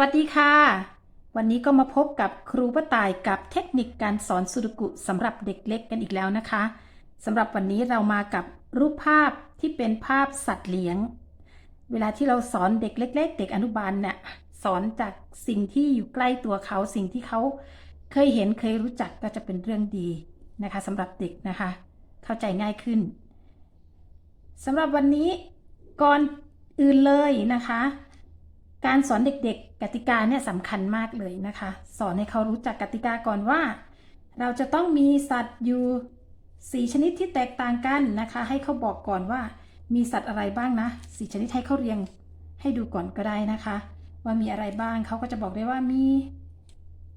วัสดีค่ะ วันนี้ก็มาพบกับครูป้าต่ายกับเทคนิคการสอนสุดกุสำหรับเด็กเล็กกันอีกแล้วนะคะสำหรับวันนี้เรามากับรูปภาพที่เป็นภาพสัตว์เลี้ยง เวลาที่เราสอนเด็กเล็ก ๆ เด็กอนุบาลเนี่ยสอนจากสิ่งที่อยู่ใกล้ตัวเขาสิ่งที่เขาเคยเห็นเคยรู้จักก็จะเป็นเรื่องดีนะคะสำหรับเด็กนะคะ เข้าใจง่ายขึ้นสำหรับวันนี้ก่อนอื่นเลยนะคะ การสอนเด็กๆ กติกาเนี่ยสำคัญมากเลยนะคะ สอนให้เขารู้จักกติกาก่อนว่า เราจะต้องมีสัตว์อยู่สีชนิดที่แตกต่างกันนะคะ ให้เขาบอกก่อนว่า มีสัตว์อะไรบ้างนะสีชนิดให้เขาเรียงให้ดูก่อนก็ได้นะคะ ว่ามีอะไรบ้างเขาก็จะบอกได้ว่ามี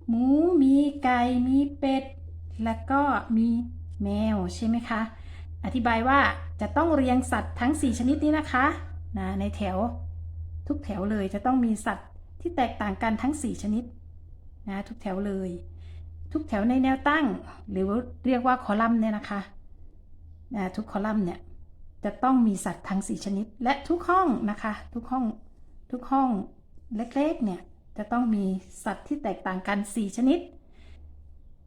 หมู มีไก่ มีเป็ด แล้วก็มีแมวใช่ไหมคะ อธิบายว่าจะต้องเรียงสัตว์ทั้ง 4 ชนิดนี้นะคะนะในแถว ทุกแถวเลยจะต้องมีสัตว์ที่แตกต่างกันทั้ง 4 ชนิดนะทุกแถวเลย ทุกแถวในแนวตั้ง หรือเรียกว่าคอลัมน์เนี่ยนะคะนะทุกคอลัมน์เนี่ยจะต้องมีสัตว์ทั้ง 4 ชนิด และทุกห้องนะคะ ทุกห้องทุกห้องเล็กๆเนี่ยจะต้องมีสัตว์ที่แตกต่างกัน 4 ชนิด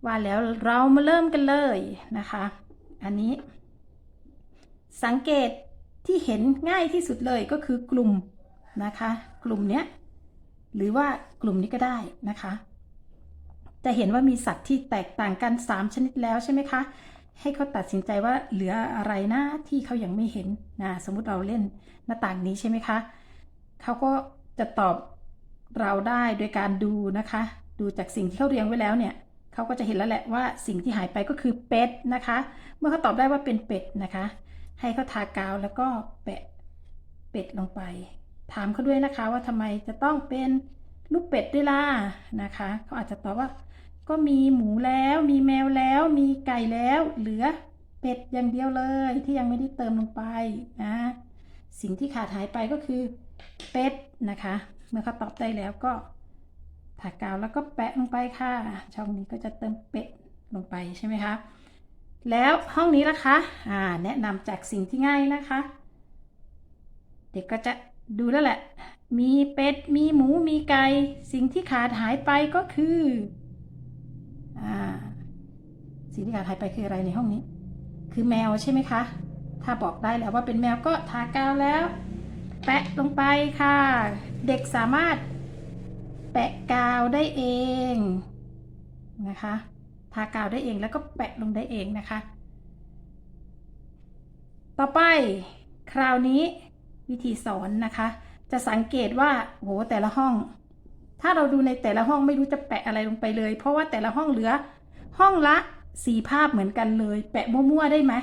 ว่าแล้วเรามาเริ่มกันเลยนะคะ อันนี้ สังเกตที่เห็นง่ายที่สุดเลยก็คือกลุ่ม นะคะ กลุ่มเนี้ยหรือว่ากลุ่มนี้ก็ได้นะคะ จะเห็นว่ามีสัตว์ที่แตกต่างกัน 3 ชนิดแล้วใช่ไหมคะ ให้เขาตัดสินใจว่าเหลืออะไรนะที่เขายังไม่เห็นนะสมมุติเราเล่นหน้าต่างนี้ใช่ไหมคะเขาก็จะตอบเราได้โดยการดูนะคะ ดูจากสิ่งที่เขาเรียงไว้แล้วเนี่ยเขาก็จะเห็นแล้วแหละว่าสิ่งที่หายไปก็คือเป็ดนะคะ เมื่อเขาตอบได้ว่าเป็นเป็ดนะคะ ให้เขาทากาวแล้วก็แปะเป็ดลงไป ถามเขาด้วยนะคะว่าทำไมจะต้องเป็นลูกเป็ดด้วยล่ะนะคะเขาอาจจะตอบว่า ก็มีหมูแล้วมีแมวแล้ว มีไก่แล้วเหลือเป็ดอย่างเดียวเลยที่ยังไม่ได้เติมลงไปนะสิ่งที่ขาดหายไปก็คือเป็ดนะคะ เมื่อเขาตอบได้แล้วก็ทากาวแล้วก็แปะลงไปค่ะ ช่องนี้ก็จะเติมเป็ดลงไปใช่ไหมคะแล้วห้องนี้นะคะอ่าแนะนำจากสิ่งที่ง่ายนะคะ เด็กก็จะ ดูแล้วแหละ มีเป็ด มีหมู มีไก่ สิ่งที่ขาดหายไปก็คืออ่าสิ่งที่ขาดหายไปคืออะไรในห้องนี้ คือแมวใช่ไหมคะ ถ้าบอกได้แล้วว่าเป็นแมวก็ทากาวแล้ว แปะลงไปค่ะ เด็กสามารถแปะกาวได้เองนะคะ ทากาวได้เองแล้วก็แปะลงได้เองนะคะ ต่อไปคราวนี้ วิธีสอนนะคะ จะสังเกตว่าโหแต่ละห้อง ถ้าเราดูในแต่ละห้องไม่รู้จะแปะอะไรลงไปเลย เพราะว่าแต่ละห้องเหลือ ห้องละสีภาพเหมือนกันเลย แปะมั่วๆได้ไหม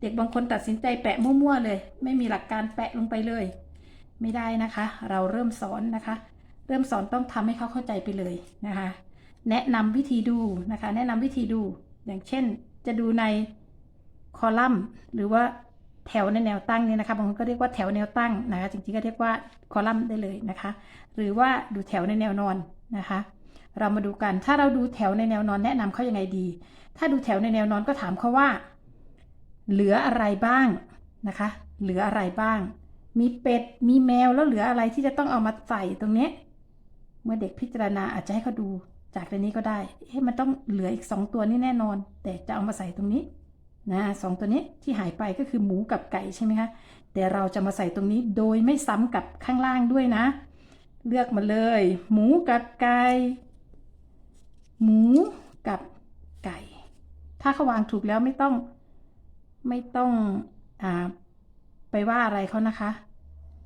เด็กบางคนตัดสินใจแปะมั่วๆเลย ไม่มีหลักการแปะลงไปเลย ไม่ได้นะคะ เราเริ่มสอนนะคะ เริ่มสอนต้องทำให้เขาเข้าใจไปเลยนะคะ แนะนำวิธีดูนะคะ แนะนำวิธีดูอย่างเช่น จะดูในคอลัมน์หรือว่า แถวในแนวตั้งเนี่ยนะคะบางคนก็เรียกว่าแถวแนวตั้งนะคะจริงๆก็เรียกว่าคอลัมน์ได้เลยนะคะ หรือว่าดูแถวในแนวนอนนะคะ เรามาดูกันถ้าเราดูแถวในแนวนอนแนะนำเขายังไงดี ถ้าดูแถวในแนวนอนก็ถามเขาว่า เหลืออะไรบ้างนะคะ เหลืออะไรบ้าง มีเป็ดมีแมวแล้วเหลืออะไรที่จะต้องเอามาใส่ตรงนี้ เมื่อเด็กพิจารณาอาจจะให้เขาดูจากในนี้ก็ได้เฮ้มันต้องเหลืออีกสองตัวนี้แน่นอน แต่จะเอามาใส่ตรงนี้ นะสองตัวนี้ที่หายไปก็คือหมูกับไก่ใช่ไหมคะแต่เราจะมาใส่ตรงนี้โดยไม่ซ้ำกับข้างล่างด้วยนะ เลือกมาเลย หมูกับไก่หมูกับไก่ ถ้าเขาวางถูกแล้วไม่ต้องไม่ต้องอไปว่าอะไรเขานะคะ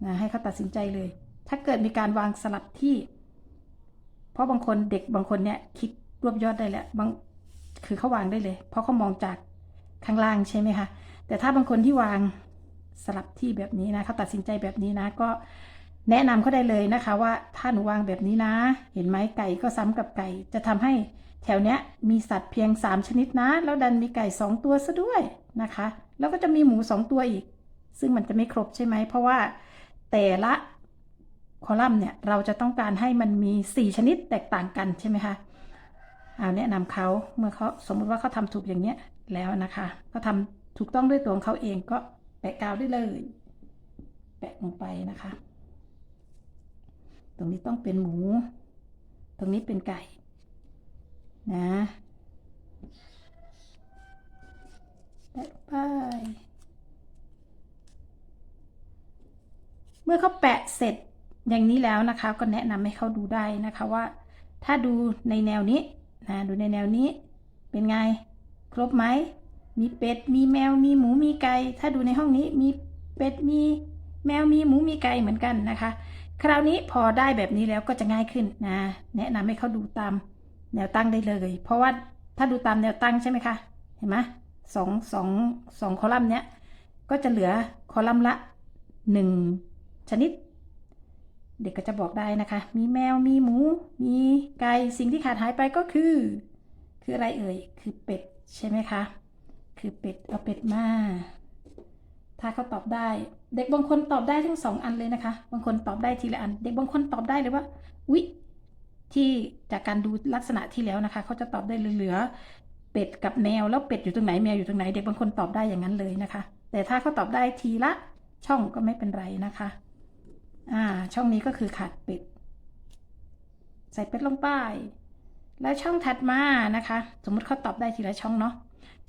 นะให้เขาตัดสินใจเลย ถ้าเกิดมีการวางสลับที่ เพราะบางคนเด็กบางคนเนี่ยคิดรวบยอดได้แหละบางคือเขาวางได้เลย เพราะเขามองจาก ข้างล่างใช่ไหมคะ แต่ถ้าบางคนที่วางสลับที่แบบนี้นะเขาตัดสินใจแบบนี้นะก็แนะนำเขาได้เลยนะคะว่าถ้าหนูวางแบบนี้นะ เห็นไหมไก่ก็ซ้ำกับไก่ จะทำให้แถวเนี้ยมีสัตว์เพียง 3 ชนิดนะ แล้วดันมีไก่ 2 ตัวซะด้วยนะคะ แล้วก็จะมีหมู 2 ตัวอีก ซึ่งมันจะไม่ครบใช่ไหม เพราะว่าแต่ละคอลัมน์เนี่ยเราจะต้องการให้มันมี 4 ชนิดแตกต่างกันใช่ไหมคะเอาแนะนำเขาเมื่อเขาสมมติว่าเขาทำถูกอย่างเนี้ย แล้วนะคะ ก็ทำถูกต้องด้วยตัวของเขาเองก็แปะกาวได้เลย แปะลงไปนะคะ ตรงนี้ต้องเป็นหมู ตรงนี้เป็นไก่ นะแปะไป เมื่อเขาแปะเสร็จอย่างนี้แล้วนะคะ ก็แนะนำให้เขาดูได้นะคะว่า ถ้าดูในแนวนี้นะดูในแนวนี้เป็นไง ครบไหม มีเป็ด มีแมว มีหมู มีไก่ ถ้าดูในห้องนี้มีเป็ด มีแมว มีหมู มีไก่เหมือนกันนะคะ คราวนี้พอได้แบบนี้แล้วก็จะง่ายขึ้นนะ แนะนำให้เขาดูตามแนวตั้งได้เลย เพราะว่าถ้าดูตามแนวตั้งใช่ไหมคะ เห็นไหมสองสองสองคอลัมน์เนี้ย ก็จะเหลือคอลัมน์ละหนึ่งชนิด เด็กก็จะบอกได้นะคะ มีแมว มีหมู มีไก่ สิ่งที่ขาดหายไปก็คือ คืออะไรเอ่ย คือเป็ด ใช่ไหมคะ คือเป็ดเอาเป็ดมา ถ้าเขาตอบได้ เด็กบางคนตอบได้ทั้งสองอันเลยนะคะ บางคนตอบได้ทีละอัน เด็กบางคนตอบได้เลยว่าวิที่จากการดูลักษณะที่แล้วนะคะเขาจะตอบได้เหลือเป็ดกับแมวแล้วเป็ดอยู่ตรงไหนแมวอยู่ตรงไหน เด็กบางคนตอบได้อย่างนั้นเลยนะคะ แต่ถ้าเขาตอบได้ทีละช่องก็ไม่เป็นไรนะคะอ่าช่องนี้ก็คือขาดเป็ด ใส่เป็ดลงไป แล้วช่องถัดมานะคะ สมมุติเขาตอบได้ทีละช่องเนาะ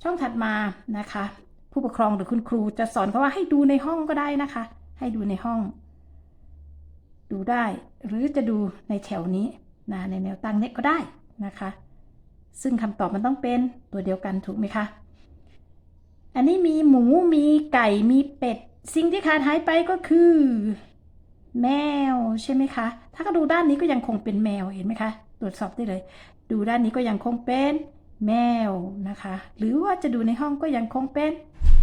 ช่องถัดมานะคะ ผู้ปกครองหรือคุณครูจะสอนเขาว่าให้ดูในห้องก็ได้นะคะ ให้ดูในห้อง ดูได้ หรือจะดูในแถวนี้นะในแนวตั้งเนี้ก็ได้นะคะ ซึ่งคำตอบมันต้องเป็นตัวเดียวกันถูกไหมคะอันนี้มีหมูมีไก่มีเป็ด สิ่งที่ขาดหายไปก็คือ แมวใช่ไหมคะ ถ้าก็ดูด้านนี้ก็ยังคงเป็นแมวเห็นไหมคะ ตรวจสอบได้เลย ดูด้านนี้ก็ยังคงเป็นแมวนะคะ หรือว่าจะดูในห้องก็ยังคงเป็น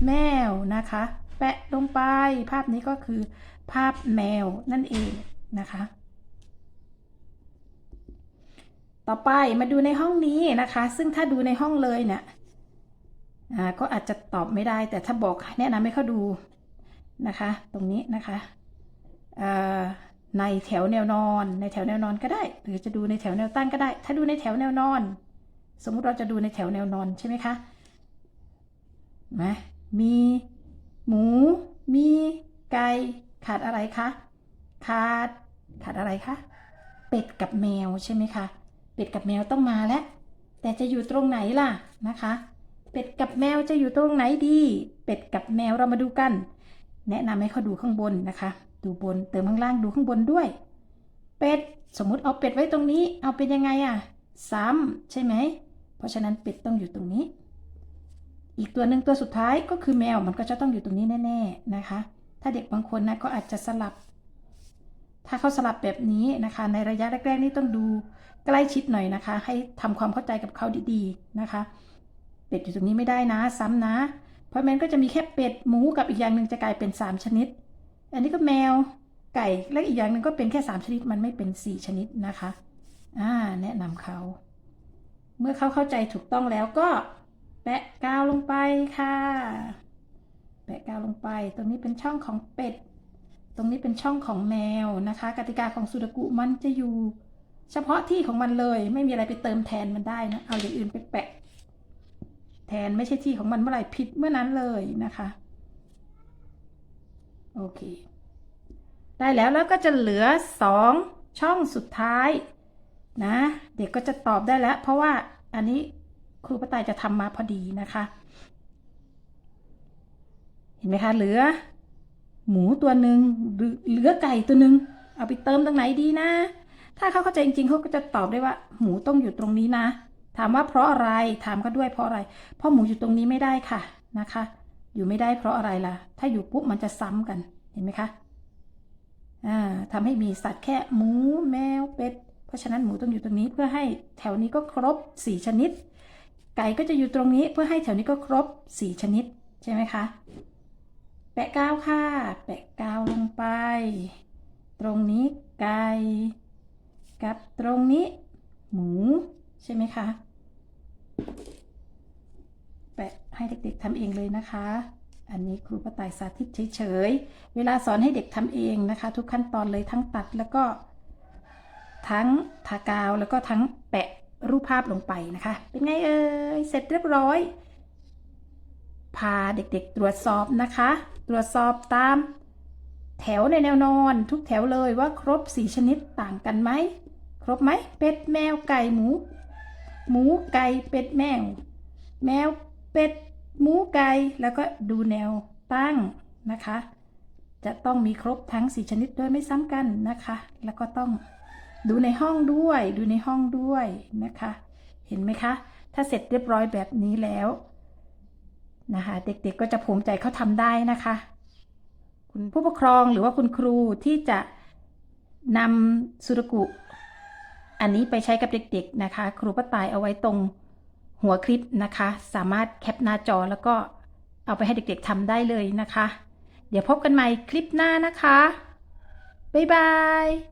แมวนะคะ แปะลงไป ภาพนี้ก็คือภาพแมวนั่นเองนะคะ ต่อไปมาดูในห้องนี้นะคะ ซึ่งถ้าดูในห้องเลยเนี่ยก็อาจจะตอบไม่ได้ แต่ถ้าบอกแนะนำให้เขาดูนะคะ ตรงนี้นะคะ ในแถวแนวนอน ในแถวแนวนอนก็ได้ หรือจะดูในแถวแนวตั้งก็ได้ ถ้าดูในแถวแนวนอน สมมุติเราจะดูในแถวแนวนอนใช่ไหมคะนะมีหมู มีไก่ขาดอะไรคะขาดขาดอะไรคะเป็ดกับแมวใช่ไหมคะเป็ดกับแมวต้องมาแล้วแต่จะอยู่ตรงไหนล่ะนะคะ เป็ดกับแมวจะอยู่ตรงไหนดี เป็ดกับแมวเรามาดูกัน แนะนำให้เขาดูข้างบนนะคะ ดูบนเติมข้างล่างดูข้างบนด้วย เป็ดสมมุติเอาเป็ดไว้ตรงนี้ เอาเป็นยังไงอะซ้ำใช่ไหม เพราะฉะนั้นเป็ดต้องอยู่ตรงนี้ อีกตัวหนึ่งตัวสุดท้ายก็คือแมวมันก็จะต้องอยู่ตรงนี้แน่ ๆนะคะ ถ้าเด็กบางคนนะก็อาจจะสลับ ถ้าเขาสลับแบบนี้นะคะ ในระยะแรกๆนี่ต้องดูใกล้ชิดหน่อยนะคะ ให้ทำความเข้าใจกับเขาดีๆนะคะ เป็ดอยู่ตรงนี้ไม่ได้นะ ซ้ำนะ เพราะแมนก็จะมีแค่เป็ดหมูกับอีกอย่างหนึ่งจะกลายเป็น 3 ชนิด อันนี้ก็แมวไก่และอีกอย่างหนึ่งก็เป็นแค่ 3 ชนิดมันไม่เป็น 4 ชนิดนะคะอ่าแนะนำเขา เมื่อเขาเข้าใจถูกต้องแล้วก็แปะกาวลงไปค่ะ แปะกาวลงไป ตรงนี้เป็นช่องของเป็ด ตรงนี้เป็นช่องของแมวนะคะ กติกาของสุดกุมันจะอยู่ เฉพาะที่ของมันเลย ไม่มีอะไรไปเติมแทนมันได้นะ เอาอย่างอื่นไปแปะ แทนไม่ใช่ที่ของมันเมื่อไหร่ผิดเมื่อนั้นเลยนะคะ โอเค ได้แล้วแล้วก็จะเหลือสองช่องสุดท้ายนะ เด็กก็จะตอบได้แล้ว เพราะว่าอันนี้ครูป้าตายจะทำมาพอดีนะคะ เห็นไหมคะ เหลือ หมูตัวหนึ่งเหลือไก่ตัวหนึ่งเอาไปเติมตรงไหนดีนะ ถ้าเขาเข้าใจจริงๆเขาก็จะตอบได้ว่า หมูต้องอยู่ตรงนี้นะ ถามว่าเพราะอะไรถามก็ด้วยเพราะอะไร เพราะหมูอยู่ตรงนี้ไม่ได้ค่ะนะคะ อยู่ไม่ได้เพราะอะไรล่ะ ถ้าอยู่ปุ๊บมันจะซ้ำกัน เห็นไหมคะอ่าทำให้มีสัตว์แค่หมูแมวเป็ด เพราะฉะนั้นหมูต้องอยู่ตรงนี้เพื่อให้แถวนี้ก็ครบสี่ชนิด ไก่ก็จะอยู่ตรงนี้เพื่อให้แถวนี้ก็ครบสี่ชนิด ใช่ไหมคะ แปะกาวค่ะ แปะกาวลงไป ตรงนี้ไก่กับตรงนี้ หมู ใช่ไหมคะ ให้เด็กๆทำเองเลยนะคะ อันนี้ครูป้าต่ายสาธิตเฉยๆ เวลาสอนให้เด็กทำเองนะคะ ทุกขั้นตอนเลยทั้งตัดแล้วก็ ทั้งทากาวแล้วก็ทั้งแปะรูปภาพลงไปนะคะ เป็นไงเอ่ยเสร็จเรียบร้อย พาเด็กๆตรวจสอบนะคะ ตรวจสอบตาม แถวในแนวนอน ทุกแถวเลยว่าครบ4ชนิดต่างกันไหมครบไหมเป็ดแมวไก่หมู หมูไก่เป็ดแมว แมวเป็ด หมูไก่แล้วก็ดูแนวตั้งนะคะ จะต้องมีครบทั้ง 4 ชนิดโดยไม่ซ้ำกันนะคะ แล้วก็ต้องดูในห้องด้วย ดูในห้องด้วยนะคะ เห็นไหมคะ ถ้าเสร็จเรียบร้อยแบบนี้แล้วนะคะ เด็กๆก็จะภูมิใจเขาทำได้นะคะ คุณผู้ปกครองหรือว่าคุณครูที่จะนำสุรกุอันนี้ไปใช้กับเด็ก ๆ นะคะ ครูป้าตายเอาไว้ตรง หัวคลิปนะคะ สามารถแคปหน้าจอแล้วก็เอาไปให้เด็กๆทำได้เลยนะคะ เดี๋ยวพบกันใหม่คลิปหน้านะคะ บ๊ายบาย